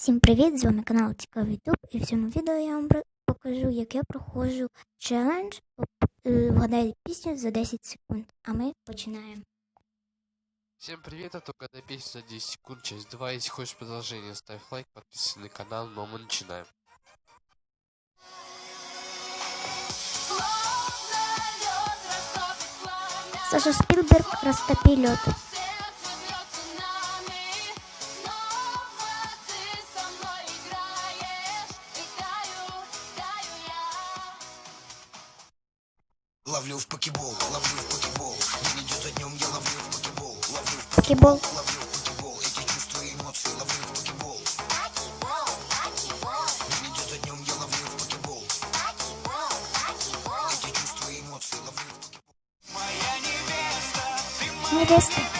Всім привіт! З вами канал Цікавий Ютуб і в цьому відео я вам про- покажу, як я проходжу челендж е, Вгадайте пісню за 10 секунд. А ми починаємо. Всем привет, это угадай песню за 10 секунд, часть 2. Если хочешь продолжение, ставь лайк, подписывайся на канал, но мы начинаем. Саша Спілберг розтопи льот. Ловлю в покебол, ловлю в покебол. День идет за днем, я ловлю в покебол. Ловлю в Покебол. ловлю в покебол. Эти чувства и эмоции ловлю в покебол. День идет за днем, я ловлю в покебол. Эти чувства и эмоции ловлю в покебол. Невеста. У мамы. Не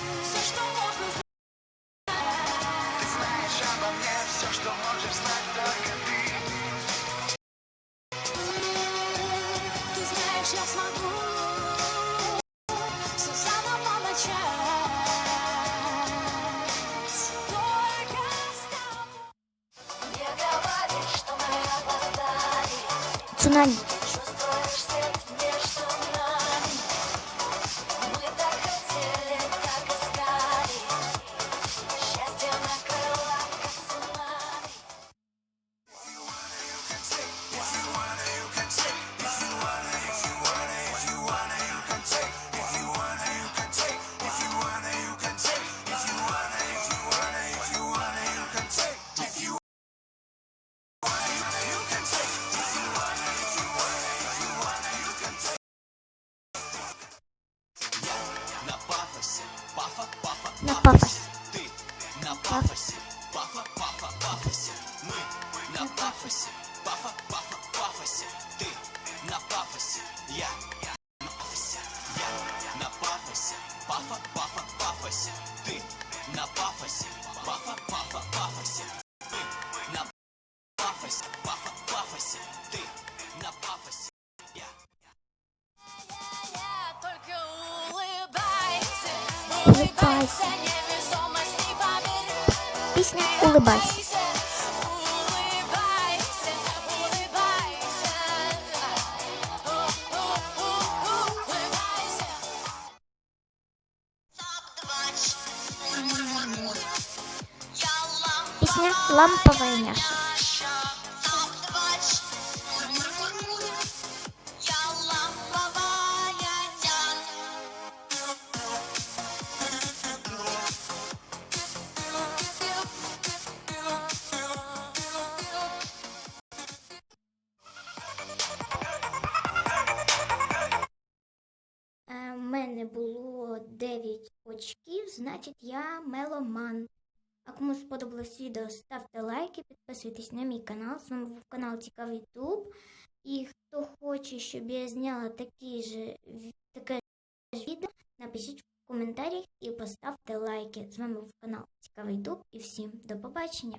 在那里 На пафос. ты. На пафосе, пафа, пафа, пафосе. Мы на пафосе, пафа, пафа, пафосе. Ты на пафосе, я. на пафосе, Я на пафосе, пафа, пафа, пафосе. Ты на пафосе, Пісня Улибайся. Улыбайся, улыбайся, улыбайся. Пісня Лампова няша. Мене було 9 очків, значить я меломан. А кому сподобалось відео, ставте лайки, підписуйтесь на мій канал. З вами був канал Цікавий Ютуб. І хто хоче, щоб я зняла такі ж, таке ж відео, напишіть в коментарях і поставте лайки. З вами був канал Цікавий Ютуб і всім до побачення.